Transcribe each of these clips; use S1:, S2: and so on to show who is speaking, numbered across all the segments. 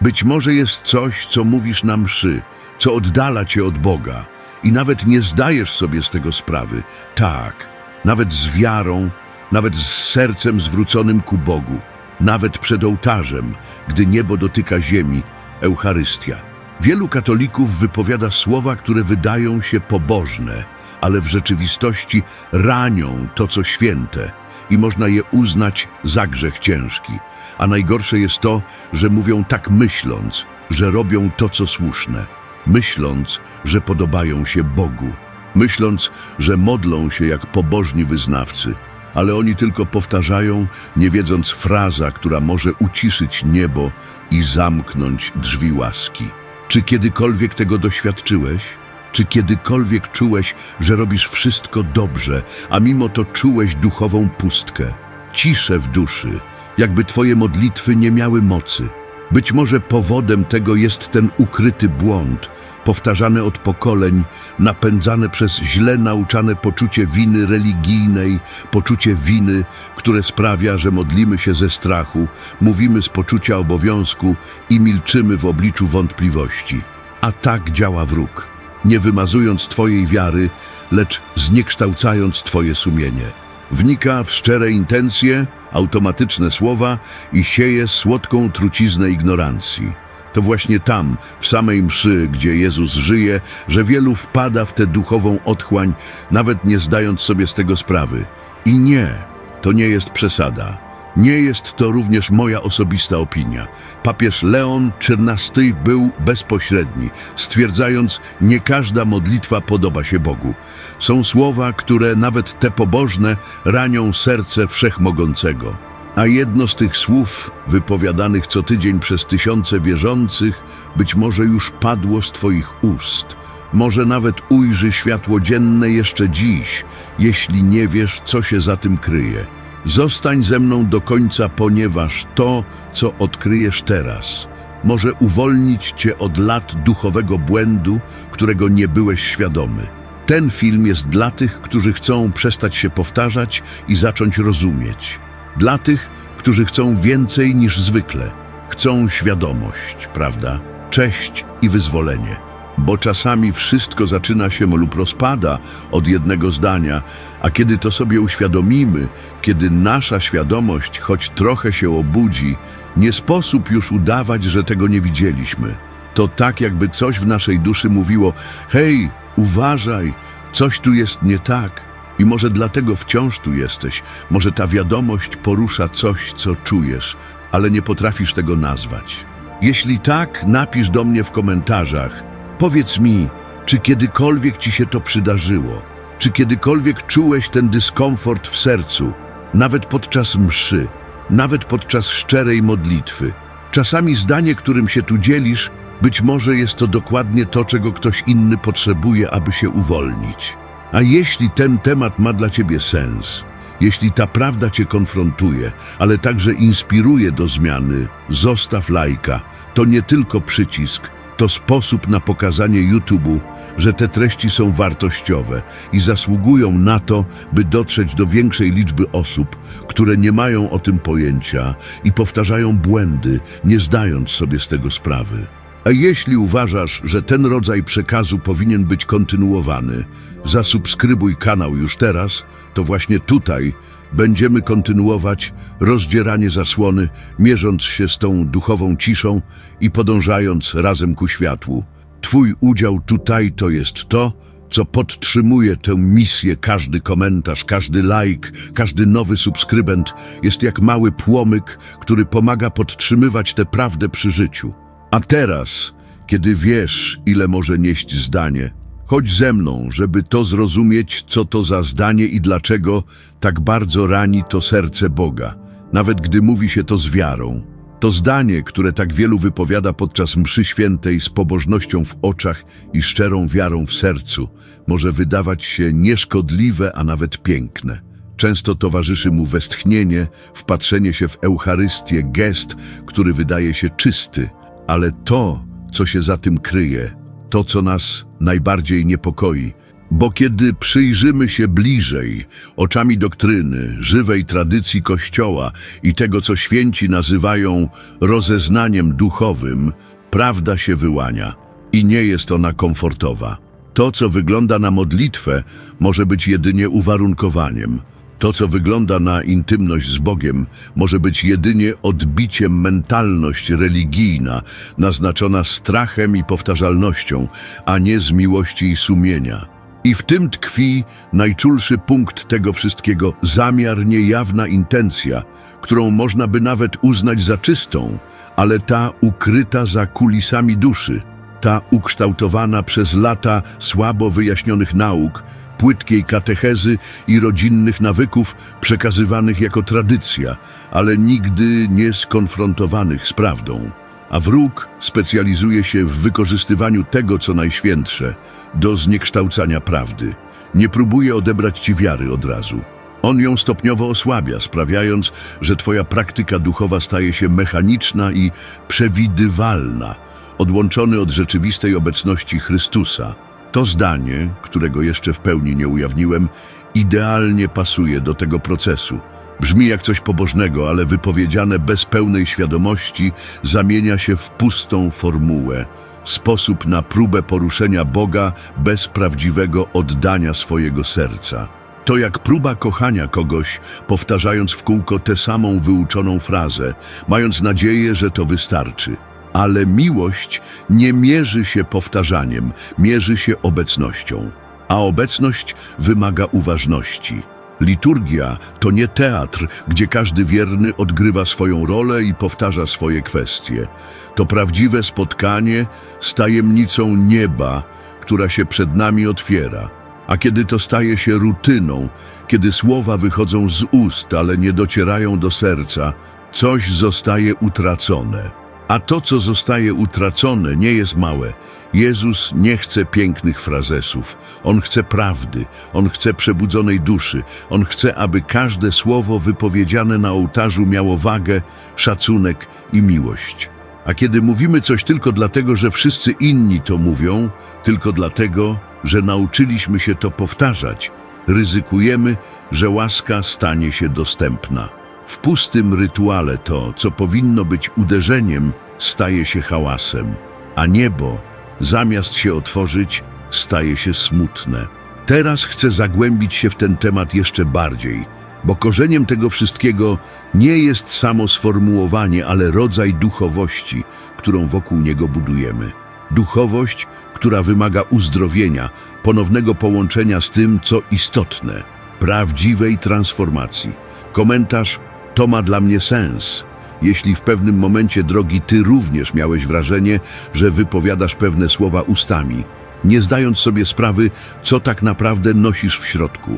S1: Być może jest coś, co mówisz na mszy, co oddala cię od Boga i nawet nie zdajesz sobie z tego sprawy. Tak, nawet z wiarą, nawet z sercem zwróconym ku Bogu, nawet przed ołtarzem, gdy niebo dotyka ziemi, Eucharystia. Wielu katolików wypowiada słowa, które wydają się pobożne, ale w rzeczywistości ranią to, co święte i można je uznać za grzech ciężki. A najgorsze jest to, że mówią tak myśląc, że robią to, co słuszne, myśląc, że podobają się Bogu, myśląc, że modlą się jak pobożni wyznawcy, ale oni tylko powtarzają, nie wiedząc fraza, która może uciszyć niebo i zamknąć drzwi łaski. Czy kiedykolwiek tego doświadczyłeś? Czy kiedykolwiek czułeś, że robisz wszystko dobrze, a mimo to czułeś duchową pustkę, ciszę w duszy, jakby twoje modlitwy nie miały mocy? Być może powodem tego jest ten ukryty błąd, powtarzany od pokoleń, napędzane przez źle nauczane poczucie winy religijnej, poczucie winy, które sprawia, że modlimy się ze strachu, mówimy z poczucia obowiązku i milczymy w obliczu wątpliwości. A tak działa wróg, nie wymazując Twojej wiary, lecz zniekształcając Twoje sumienie. Wnika w szczere intencje, automatyczne słowa i sieje słodką truciznę ignorancji. To właśnie tam, w samej mszy, gdzie Jezus żyje, że wielu wpada w tę duchową otchłań, nawet nie zdając sobie z tego sprawy. I nie, to nie jest przesada. Nie jest to również moja osobista opinia. Papież Leon XIV był bezpośredni, stwierdzając, nie każda modlitwa podoba się Bogu. Są słowa, które nawet te pobożne ranią serce Wszechmogącego. A jedno z tych słów, wypowiadanych co tydzień przez tysiące wierzących, być może już padło z Twoich ust. Może nawet ujrzy światło dzienne jeszcze dziś, jeśli nie wiesz, co się za tym kryje. Zostań ze mną do końca, ponieważ to, co odkryjesz teraz, może uwolnić Cię od lat duchowego błędu, którego nie byłeś świadomy. Ten film jest dla tych, którzy chcą przestać się powtarzać i zacząć rozumieć. Dla tych, którzy chcą więcej niż zwykle. Chcą świadomość, prawda? Cześć i wyzwolenie. Bo czasami wszystko zaczyna się lub rozpada od jednego zdania, a kiedy to sobie uświadomimy, kiedy nasza świadomość choć trochę się obudzi, nie sposób już udawać, że tego nie widzieliśmy. To tak, jakby coś w naszej duszy mówiło: hej, uważaj, coś tu jest nie tak. I może dlatego wciąż tu jesteś, może ta wiadomość porusza coś, co czujesz, ale nie potrafisz tego nazwać. Jeśli tak, napisz do mnie w komentarzach. Powiedz mi, czy kiedykolwiek ci się to przydarzyło? Czy kiedykolwiek czułeś ten dyskomfort w sercu, nawet podczas mszy, nawet podczas szczerej modlitwy? Czasami zdanie, którym się tu dzielisz, być może jest to dokładnie to, czego ktoś inny potrzebuje, aby się uwolnić. A jeśli ten temat ma dla ciebie sens, jeśli ta prawda cię konfrontuje, ale także inspiruje do zmiany, zostaw lajka. To nie tylko przycisk, to sposób na pokazanie YouTube'u, że te treści są wartościowe i zasługują na to, by dotrzeć do większej liczby osób, które nie mają o tym pojęcia i powtarzają błędy, nie zdając sobie z tego sprawy. A jeśli uważasz, że ten rodzaj przekazu powinien być kontynuowany, zasubskrybuj kanał już teraz, to właśnie tutaj będziemy kontynuować rozdzieranie zasłony, mierząc się z tą duchową ciszą i podążając razem ku światłu. Twój udział tutaj to jest to, co podtrzymuje tę misję. Każdy komentarz, każdy like, każdy nowy subskrybent jest jak mały płomyk, który pomaga podtrzymywać tę prawdę przy życiu. A teraz, kiedy wiesz, ile może nieść zdanie, chodź ze mną, żeby to zrozumieć, co to za zdanie i dlaczego tak bardzo rani to serce Boga, nawet gdy mówi się to z wiarą. To zdanie, które tak wielu wypowiada podczas mszy świętej z pobożnością w oczach i szczerą wiarą w sercu, może wydawać się nieszkodliwe, a nawet piękne. Często towarzyszy mu westchnienie, wpatrzenie się w Eucharystię, gest, który wydaje się czysty, ale to, co się za tym kryje, to, co nas najbardziej niepokoi, Bo kiedy przyjrzymy się bliżej, oczami doktryny, żywej tradycji Kościoła i tego, co święci nazywają rozeznaniem duchowym, prawda się wyłania i nie jest ona komfortowa. To, co wygląda na modlitwę, może być jedynie uwarunkowaniem. To, co wygląda na intymność z Bogiem, może być jedynie odbiciem mentalność religijna, naznaczona strachem i powtarzalnością, a nie z miłości i sumienia. I w tym tkwi najczulszy punkt tego wszystkiego, zamiar, niejawna intencja, którą można by nawet uznać za czystą, ale ta ukryta za kulisami duszy, ta ukształtowana przez lata słabo wyjaśnionych nauk, płytkiej katechezy i rodzinnych nawyków przekazywanych jako tradycja, ale nigdy nie skonfrontowanych z prawdą. A wróg specjalizuje się w wykorzystywaniu tego, co najświętsze, do zniekształcania prawdy. Nie próbuje odebrać ci wiary od razu. On ją stopniowo osłabia, sprawiając, że twoja praktyka duchowa staje się mechaniczna i przewidywalna, odłączony od rzeczywistej obecności Chrystusa. To zdanie, którego jeszcze w pełni nie ujawniłem, idealnie pasuje do tego procesu. Brzmi jak coś pobożnego, ale wypowiedziane bez pełnej świadomości zamienia się w pustą formułę. Sposób na próbę poruszenia Boga bez prawdziwego oddania swojego serca. To jak próba kochania kogoś, powtarzając w kółko tę samą wyuczoną frazę, mając nadzieję, że to wystarczy. Ale miłość nie mierzy się powtarzaniem, mierzy się obecnością. A obecność wymaga uważności. Liturgia to nie teatr, gdzie każdy wierny odgrywa swoją rolę i powtarza swoje kwestie. To prawdziwe spotkanie z tajemnicą nieba, która się przed nami otwiera. A kiedy to staje się rutyną, kiedy słowa wychodzą z ust, ale nie docierają do serca, coś zostaje utracone. A to, co zostaje utracone, nie jest małe. Jezus nie chce pięknych frazesów. On chce prawdy, On chce przebudzonej duszy. On chce, aby każde słowo wypowiedziane na ołtarzu miało wagę, szacunek i miłość. A kiedy mówimy coś tylko dlatego, że wszyscy inni to mówią, tylko dlatego, że nauczyliśmy się to powtarzać, ryzykujemy, że łaska stanie się dostępna. W pustym rytuale to, co powinno być uderzeniem, staje się hałasem, a niebo, zamiast się otworzyć, staje się smutne. Teraz chcę zagłębić się w ten temat jeszcze bardziej, bo korzeniem tego wszystkiego nie jest samo sformułowanie, ale rodzaj duchowości, którą wokół niego budujemy. Duchowość, która wymaga uzdrowienia, ponownego połączenia z tym, co istotne, prawdziwej transformacji. Komentarz to ma dla mnie sens. Jeśli w pewnym momencie drogi ty również miałeś wrażenie, że wypowiadasz pewne słowa ustami, nie zdając sobie sprawy, co tak naprawdę nosisz w środku.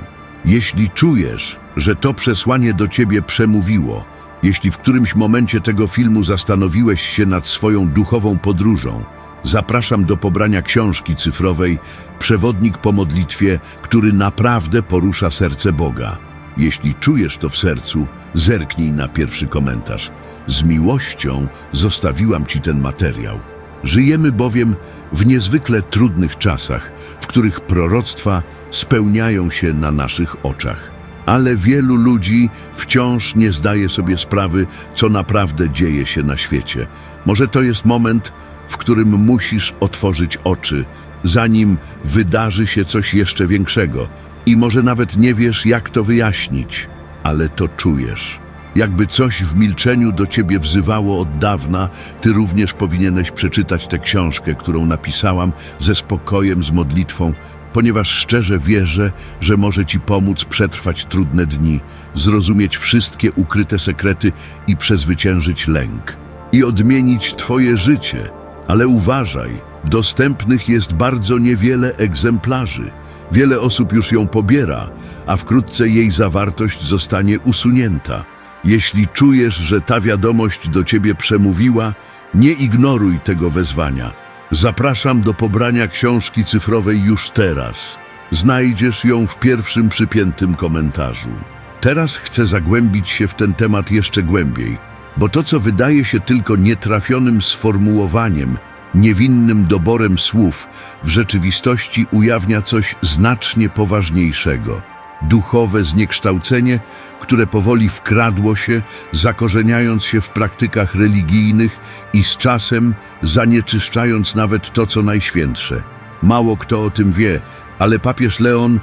S1: Jeśli czujesz, że to przesłanie do ciebie przemówiło, jeśli w którymś momencie tego filmu zastanowiłeś się nad swoją duchową podróżą, zapraszam do pobrania książki cyfrowej Przewodnik po modlitwie, który naprawdę porusza serce Boga. Jeśli czujesz to w sercu, zerknij na pierwszy komentarz. Z miłością zostawiłam Ci ten materiał. Żyjemy bowiem w niezwykle trudnych czasach, w których proroctwa spełniają się na naszych oczach. Ale wielu ludzi wciąż nie zdaje sobie sprawy, co naprawdę dzieje się na świecie. Może to jest moment, w którym musisz otworzyć oczy, zanim wydarzy się coś jeszcze większego. I może nawet nie wiesz, jak to wyjaśnić, ale to czujesz. Jakby coś w milczeniu do ciebie wzywało od dawna, ty również powinieneś przeczytać tę książkę, którą napisałam ze spokojem, z modlitwą, ponieważ szczerze wierzę, że może ci pomóc przetrwać trudne dni, zrozumieć wszystkie ukryte sekrety i przezwyciężyć lęk. I odmienić twoje życie. Ale uważaj, dostępnych jest bardzo niewiele egzemplarzy. Wiele osób już ją pobiera, a wkrótce jej zawartość zostanie usunięta. Jeśli czujesz, że ta wiadomość do ciebie przemówiła, nie ignoruj tego wezwania. Zapraszam do pobrania książki cyfrowej już teraz. Znajdziesz ją w pierwszym przypiętym komentarzu. Teraz chcę zagłębić się w ten temat jeszcze głębiej, bo to, co wydaje się tylko nietrafionym sformułowaniem, niewinnym doborem słów, w rzeczywistości ujawnia coś znacznie poważniejszego. Duchowe zniekształcenie, które powoli wkradło się, zakorzeniając się w praktykach religijnych i z czasem zanieczyszczając nawet to, co najświętsze. Mało kto o tym wie, ale papież Leon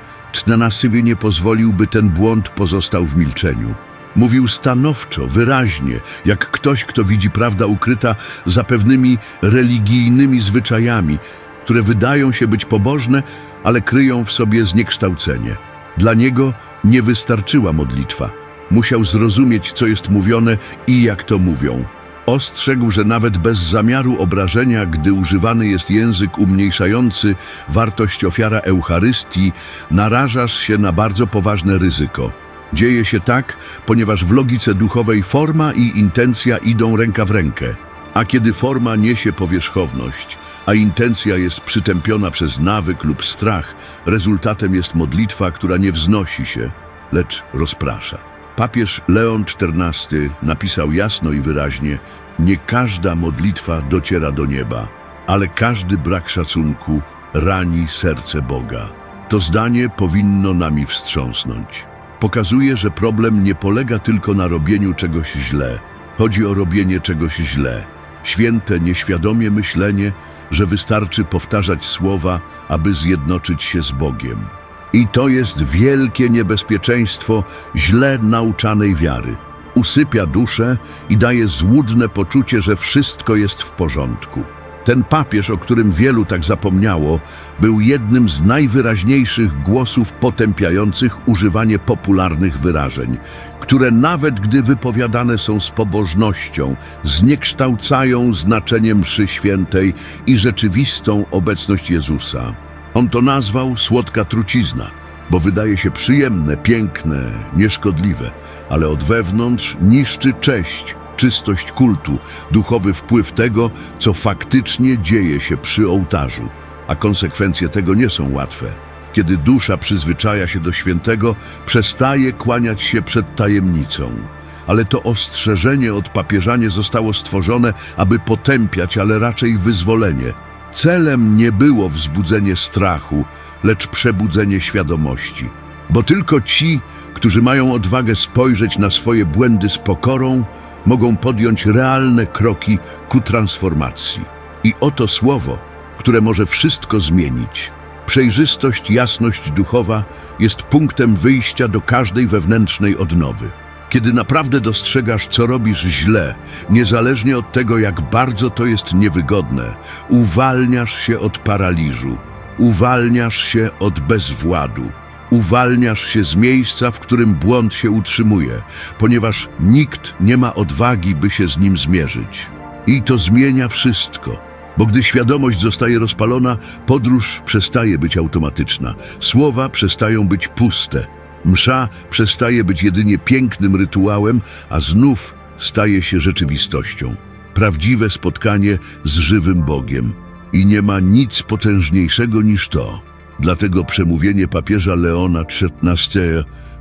S1: XIV nie pozwolił, by ten błąd pozostał w milczeniu. Mówił stanowczo, wyraźnie, jak ktoś, kto widzi prawda ukryta za pewnymi religijnymi zwyczajami, które wydają się być pobożne, ale kryją w sobie zniekształcenie. Dla niego nie wystarczyła modlitwa. Musiał zrozumieć, co jest mówione i jak to mówią. Ostrzegł, że nawet bez zamiaru obrażenia, gdy używany jest język umniejszający wartość ofiara Eucharystii, narażasz się na bardzo poważne ryzyko. Dzieje się tak, ponieważ w logice duchowej forma i intencja idą ręka w rękę. A kiedy forma niesie powierzchowność, a intencja jest przytępiona przez nawyk lub strach, rezultatem jest modlitwa, która nie wznosi się, lecz rozprasza. Papież Leon XIV napisał jasno i wyraźnie: Nie każda modlitwa dociera do nieba, ale każdy brak szacunku rani serce Boga. To zdanie powinno nami wstrząsnąć. Pokazuje, że problem nie polega tylko na robieniu czegoś źle. Chodzi o robienie czegoś źle. Święte, nieświadomie myślenie, że wystarczy powtarzać słowa, aby zjednoczyć się z Bogiem. I to jest wielkie niebezpieczeństwo źle nauczanej wiary. Usypia duszę i daje złudne poczucie, że wszystko jest w porządku. Ten papież, o którym wielu tak zapomniało, był jednym z najwyraźniejszych głosów potępiających używanie popularnych wyrażeń, które nawet gdy wypowiadane są z pobożnością, zniekształcają znaczenie mszy świętej i rzeczywistą obecność Jezusa. On to nazwał słodka trucizna, bo wydaje się przyjemne, piękne, nieszkodliwe, ale od wewnątrz niszczy cześć, czystość kultu, duchowy wpływ tego, co faktycznie dzieje się przy ołtarzu. A konsekwencje tego nie są łatwe. Kiedy dusza przyzwyczaja się do świętego, przestaje kłaniać się przed tajemnicą. Ale to ostrzeżenie od papieża nie zostało stworzone, aby potępiać, ale raczej wyzwolenie. Celem nie było wzbudzenie strachu, lecz przebudzenie świadomości. Bo tylko ci, którzy mają odwagę spojrzeć na swoje błędy z pokorą, mogą podjąć realne kroki ku transformacji. I oto słowo, które może wszystko zmienić. Przejrzystość, jasność duchowa jest punktem wyjścia do każdej wewnętrznej odnowy. Kiedy naprawdę dostrzegasz, co robisz źle, niezależnie od tego, jak bardzo to jest niewygodne, uwalniasz się od paraliżu, uwalniasz się od bezwładu, uwalniasz się z miejsca, w którym błąd się utrzymuje, ponieważ nikt nie ma odwagi, by się z nim zmierzyć. I to zmienia wszystko. Bo gdy świadomość zostaje rozpalona, podróż przestaje być automatyczna, słowa przestają być puste, msza przestaje być jedynie pięknym rytuałem, a znów staje się rzeczywistością. Prawdziwe spotkanie z żywym Bogiem. I nie ma nic potężniejszego niż to. Dlatego przemówienie papieża Leona XIII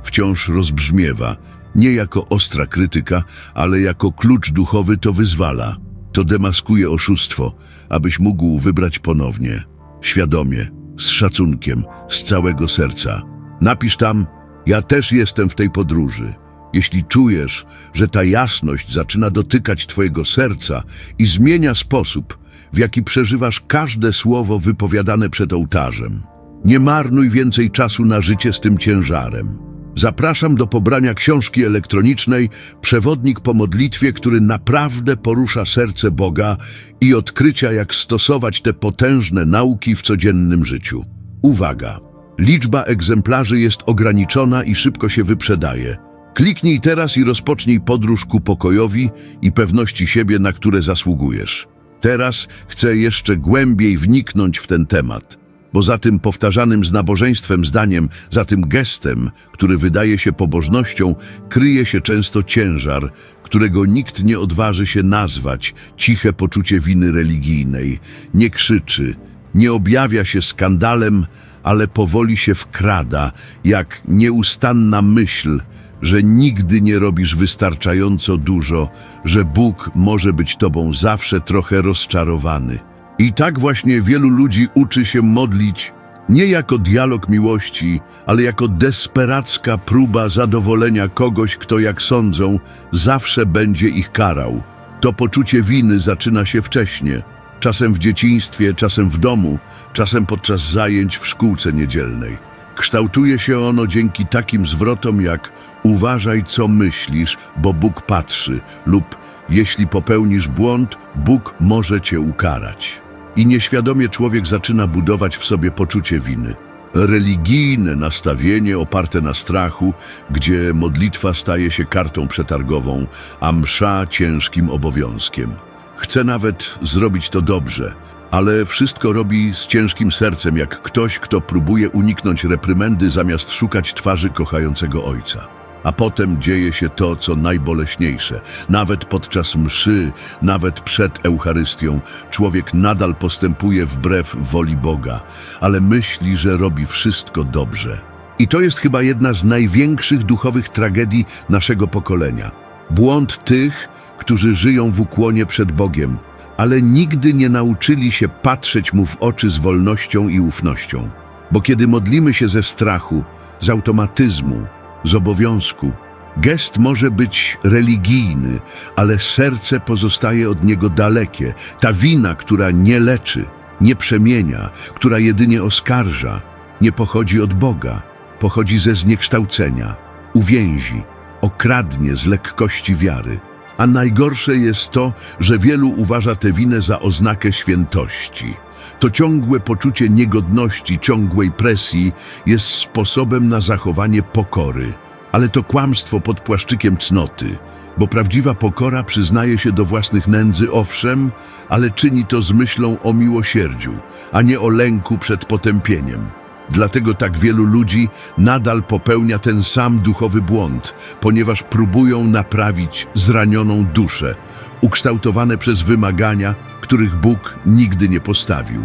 S1: wciąż rozbrzmiewa, nie jako ostra krytyka, ale jako klucz duchowy to wyzwala. To demaskuje oszustwo, abyś mógł wybrać ponownie, świadomie, z szacunkiem, z całego serca. Napisz tam, ja też jestem w tej podróży. Jeśli czujesz, że ta jasność zaczyna dotykać Twojego serca i zmienia sposób, w jaki przeżywasz każde słowo wypowiadane przed ołtarzem. Nie marnuj więcej czasu na życie z tym ciężarem. Zapraszam do pobrania książki elektronicznej Przewodnik po modlitwie, który naprawdę porusza serce Boga i odkrycia, jak stosować te potężne nauki w codziennym życiu. Uwaga! Liczba egzemplarzy jest ograniczona i szybko się wyprzedaje. Kliknij teraz i rozpocznij podróż ku pokojowi i pewności siebie, na które zasługujesz. Teraz chcę jeszcze głębiej wniknąć w ten temat, bo za tym powtarzanym z nabożeństwem zdaniem, za tym gestem, który wydaje się pobożnością, kryje się często ciężar, którego nikt nie odważy się nazwać ciche poczucie winy religijnej. Nie krzyczy, nie objawia się skandalem, ale powoli się wkrada, jak nieustanna myśl, że nigdy nie robisz wystarczająco dużo, że Bóg może być tobą zawsze trochę rozczarowany. I tak właśnie wielu ludzi uczy się modlić nie jako dialog miłości, ale jako desperacka próba zadowolenia kogoś, kto, jak sądzą, zawsze będzie ich karał. To poczucie winy zaczyna się wcześnie, czasem w dzieciństwie, czasem w domu, czasem podczas zajęć w szkółce niedzielnej. Kształtuje się ono dzięki takim zwrotom jak uważaj co myślisz, bo Bóg patrzy lub jeśli popełnisz błąd, Bóg może cię ukarać. I nieświadomie człowiek zaczyna budować w sobie poczucie winy. Religijne nastawienie oparte na strachu, gdzie modlitwa staje się kartą przetargową, a msza ciężkim obowiązkiem. Chce nawet zrobić to dobrze, ale wszystko robi z ciężkim sercem, jak ktoś, kto próbuje uniknąć reprymendy zamiast szukać twarzy kochającego ojca. A potem dzieje się to, co najboleśniejsze. Nawet podczas mszy, nawet przed Eucharystią, człowiek nadal postępuje wbrew woli Boga, ale myśli, że robi wszystko dobrze. I to jest chyba jedna z największych duchowych tragedii naszego pokolenia. Błąd tych, którzy żyją w ukłonie przed Bogiem, ale nigdy nie nauczyli się patrzeć Mu w oczy z wolnością i ufnością. Bo kiedy modlimy się ze strachu, z automatyzmu, z obowiązku, gest może być religijny, ale serce pozostaje od niego dalekie. Ta wina, która nie leczy, nie przemienia, która jedynie oskarża, nie pochodzi od Boga, pochodzi ze zniekształcenia, uwięzi, okradnie z lekkości wiary. A najgorsze jest to, że wielu uważa tę winę za oznakę świętości. To ciągłe poczucie niegodności, ciągłej presji jest sposobem na zachowanie pokory. Ale to kłamstwo pod płaszczykiem cnoty, bo prawdziwa pokora przyznaje się do własnych nędzy, owszem, ale czyni to z myślą o miłosierdziu, a nie o lęku przed potępieniem. Dlatego tak wielu ludzi nadal popełnia ten sam duchowy błąd, ponieważ próbują naprawić zranioną duszę, ukształtowane przez wymagania, których Bóg nigdy nie postawił.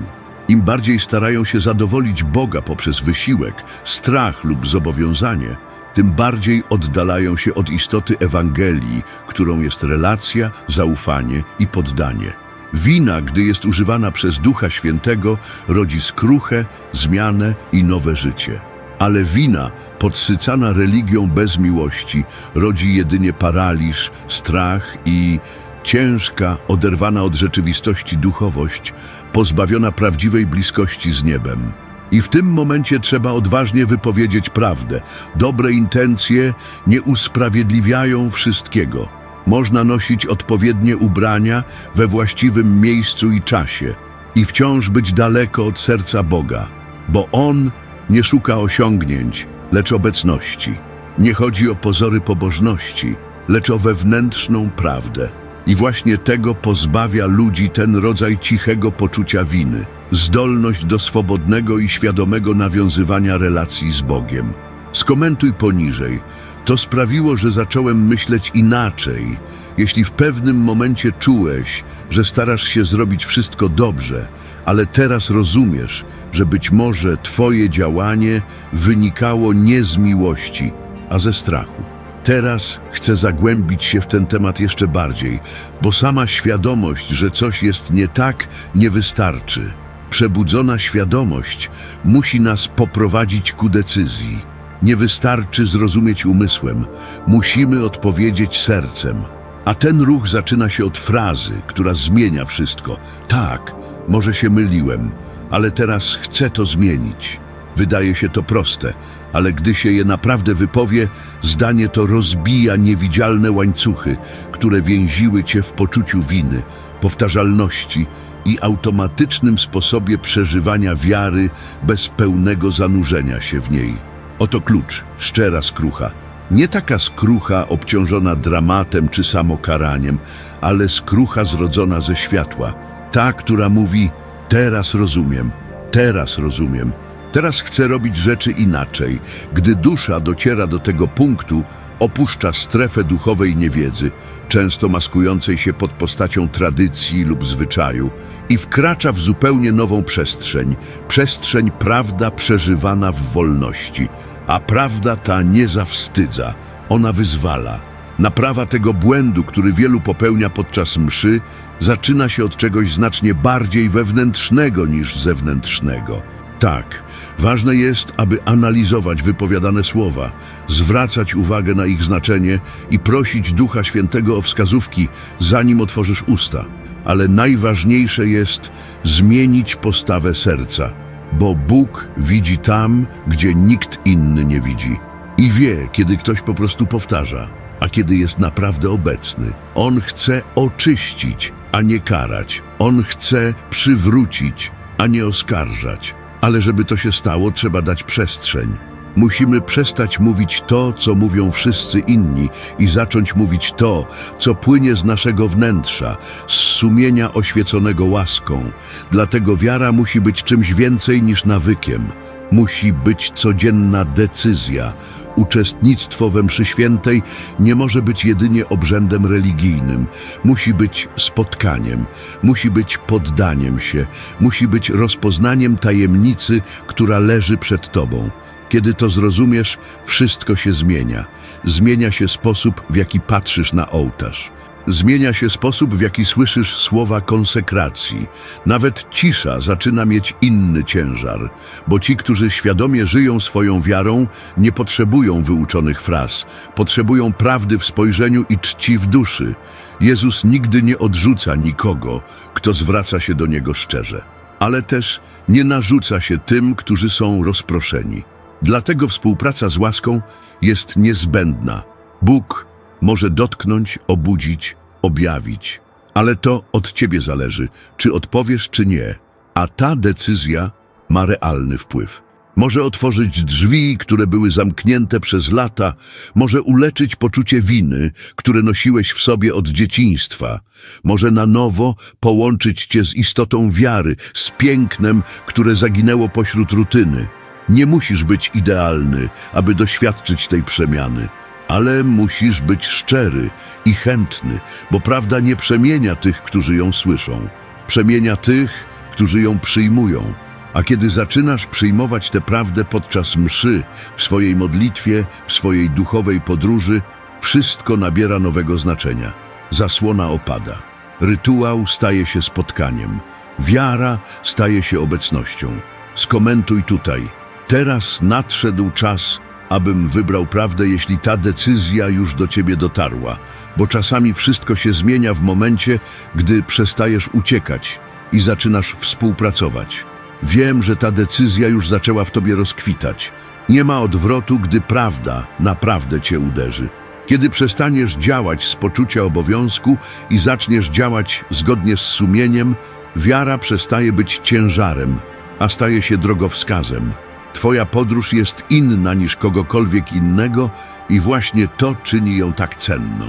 S1: Im bardziej starają się zadowolić Boga poprzez wysiłek, strach lub zobowiązanie, tym bardziej oddalają się od istoty Ewangelii, którą jest relacja, zaufanie i poddanie. Wina, gdy jest używana przez Ducha Świętego, rodzi skruchę, zmianę i nowe życie. Ale wina, podsycana religią bez miłości, rodzi jedynie paraliż, strach i ciężka, oderwana od rzeczywistości duchowość, pozbawiona prawdziwej bliskości z niebem. I w tym momencie trzeba odważnie wypowiedzieć prawdę. Dobre intencje nie usprawiedliwiają wszystkiego. Można nosić odpowiednie ubrania we właściwym miejscu i czasie i wciąż być daleko od serca Boga, bo On nie szuka osiągnięć, lecz obecności. Nie chodzi o pozory pobożności, lecz o wewnętrzną prawdę. I właśnie tego pozbawia ludzi ten rodzaj cichego poczucia winy, zdolność do swobodnego i świadomego nawiązywania relacji z Bogiem. Skomentuj poniżej. To sprawiło, że zacząłem myśleć inaczej. Jeśli w pewnym momencie czułeś, że starasz się zrobić wszystko dobrze, ale teraz rozumiesz, że być może Twoje działanie wynikało nie z miłości, a ze strachu. Teraz chcę zagłębić się w ten temat jeszcze bardziej, bo sama świadomość, że coś jest nie tak, nie wystarczy. Przebudzona świadomość musi nas poprowadzić ku decyzji. Nie wystarczy zrozumieć umysłem, musimy odpowiedzieć sercem. A ten ruch zaczyna się od frazy, która zmienia wszystko. Tak, może się myliłem, ale teraz chcę to zmienić. Wydaje się to proste, ale gdy się je naprawdę wypowie, zdanie to rozbija niewidzialne łańcuchy, które więziły cię w poczuciu winy, powtarzalności i automatycznym sposobie przeżywania wiary bez pełnego zanurzenia się w niej. Oto klucz, szczera skrucha. Nie taka skrucha obciążona dramatem czy samokaraniem, ale skrucha zrodzona ze światła. Ta, która mówi, teraz rozumiem, teraz rozumiem, teraz chcę robić rzeczy inaczej. Gdy dusza dociera do tego punktu, opuszcza strefę duchowej niewiedzy, często maskującej się pod postacią tradycji lub zwyczaju, i wkracza w zupełnie nową przestrzeń, przestrzeń prawda przeżywana w wolności. A prawda ta nie zawstydza, ona wyzwala. Naprawa tego błędu, który wielu popełnia podczas mszy, zaczyna się od czegoś znacznie bardziej wewnętrznego niż zewnętrznego. Tak, ważne jest, aby analizować wypowiadane słowa, zwracać uwagę na ich znaczenie i prosić Ducha Świętego o wskazówki, zanim otworzysz usta. Ale najważniejsze jest zmienić postawę serca, bo Bóg widzi tam, gdzie nikt inny nie widzi. I wie, kiedy ktoś po prostu powtarza, a kiedy jest naprawdę obecny. On chce oczyścić, a nie karać. On chce przywrócić, a nie oskarżać. Ale żeby to się stało, trzeba dać przestrzeń. Musimy przestać mówić to, co mówią wszyscy inni i zacząć mówić to, co płynie z naszego wnętrza, z sumienia oświeconego łaską. Dlatego wiara musi być czymś więcej niż nawykiem. Musi być codzienna decyzja. Uczestnictwo we mszy świętej nie może być jedynie obrzędem religijnym. Musi być spotkaniem, musi być poddaniem się, musi być rozpoznaniem tajemnicy, która leży przed tobą. Kiedy to zrozumiesz, wszystko się zmienia. Zmienia się sposób, w jaki patrzysz na ołtarz. Zmienia się sposób, w jaki słyszysz słowa konsekracji. Nawet cisza zaczyna mieć inny ciężar, bo ci, którzy świadomie żyją swoją wiarą, nie potrzebują wyuczonych fraz, potrzebują prawdy w spojrzeniu i czci w duszy. Jezus nigdy nie odrzuca nikogo, kto zwraca się do Niego szczerze, ale też nie narzuca się tym, którzy są rozproszeni. Dlatego współpraca z łaską jest niezbędna. Bóg może dotknąć, obudzić, objawić, ale to od ciebie zależy, czy odpowiesz, czy nie. A ta decyzja ma realny wpływ. Może otworzyć drzwi, które były zamknięte przez lata, może uleczyć poczucie winy, które nosiłeś w sobie od dzieciństwa, może na nowo połączyć cię z istotą wiary, z pięknem, które zaginęło pośród rutyny. Nie musisz być idealny, aby doświadczyć tej przemiany, ale musisz być szczery i chętny, bo prawda nie przemienia tych, którzy ją słyszą. Przemienia tych, którzy ją przyjmują. A kiedy zaczynasz przyjmować tę prawdę podczas mszy, w swojej modlitwie, w swojej duchowej podróży, wszystko nabiera nowego znaczenia. Zasłona opada. Rytuał staje się spotkaniem. Wiara staje się obecnością. Skomentuj tutaj. Teraz nadszedł czas, abym wybrał prawdę, jeśli ta decyzja już do ciebie dotarła, bo czasami wszystko się zmienia w momencie, gdy przestajesz uciekać i zaczynasz współpracować. Wiem, że ta decyzja już zaczęła w tobie rozkwitać. Nie ma odwrotu, gdy prawda naprawdę cię uderzy. Kiedy przestaniesz działać z poczucia obowiązku i zaczniesz działać zgodnie z sumieniem, wiara przestaje być ciężarem, a staje się drogowskazem. Twoja podróż jest inna niż kogokolwiek innego i właśnie to czyni ją tak cenną.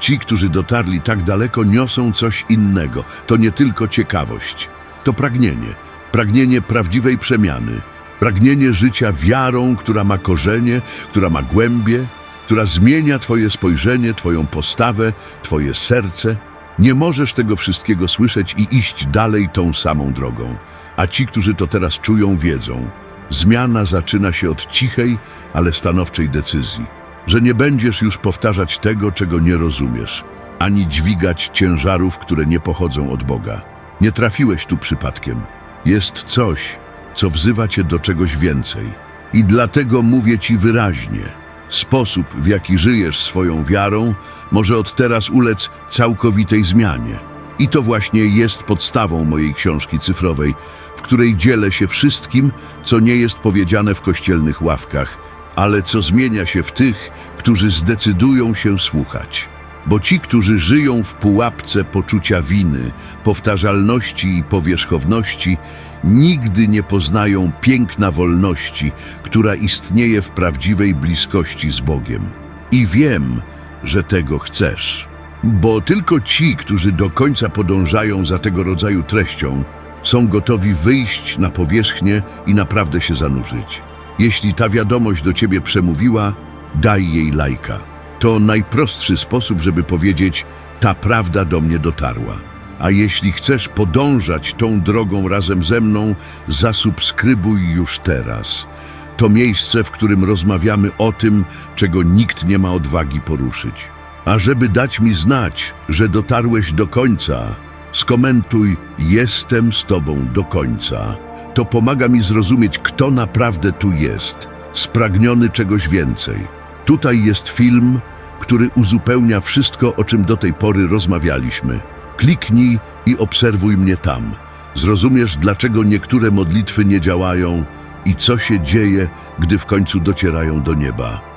S1: Ci, którzy dotarli tak daleko, niosą coś innego. To nie tylko ciekawość, to pragnienie. Pragnienie prawdziwej przemiany. Pragnienie życia wiarą, która ma korzenie, która ma głębie, która zmienia Twoje spojrzenie, Twoją postawę, Twoje serce. Nie możesz tego wszystkiego słyszeć i iść dalej tą samą drogą. A ci, którzy to teraz czują, wiedzą. Zmiana zaczyna się od cichej, ale stanowczej decyzji, że nie będziesz już powtarzać tego, czego nie rozumiesz, ani dźwigać ciężarów, które nie pochodzą od Boga. Nie trafiłeś tu przypadkiem. Jest coś, co wzywa cię do czegoś więcej. I dlatego mówię ci wyraźnie. Sposób, w jaki żyjesz swoją wiarą, może od teraz ulec całkowitej zmianie. I to właśnie jest podstawą mojej książki cyfrowej, w której dzielę się wszystkim, co nie jest powiedziane w kościelnych ławkach, ale co zmienia się w tych, którzy zdecydują się słuchać. Bo ci, którzy żyją w pułapce poczucia winy, powtarzalności i powierzchowności, nigdy nie poznają piękna wolności, która istnieje w prawdziwej bliskości z Bogiem. I wiem, że tego chcesz. Bo tylko ci, którzy do końca podążają za tego rodzaju treścią, są gotowi wyjść na powierzchnię i naprawdę się zanurzyć. Jeśli ta wiadomość do ciebie przemówiła, daj jej lajka. To najprostszy sposób, żeby powiedzieć, ta prawda do mnie dotarła. A jeśli chcesz podążać tą drogą razem ze mną, zasubskrybuj już teraz. To miejsce, w którym rozmawiamy o tym, czego nikt nie ma odwagi poruszyć. A żeby dać mi znać, że dotarłeś do końca, skomentuj Jestem z Tobą do końca. To pomaga mi zrozumieć, kto naprawdę tu jest, spragniony czegoś więcej. Tutaj jest film, który uzupełnia wszystko, o czym do tej pory rozmawialiśmy. Kliknij i obserwuj mnie tam. Zrozumiesz, dlaczego niektóre modlitwy nie działają i co się dzieje, gdy w końcu docierają do nieba.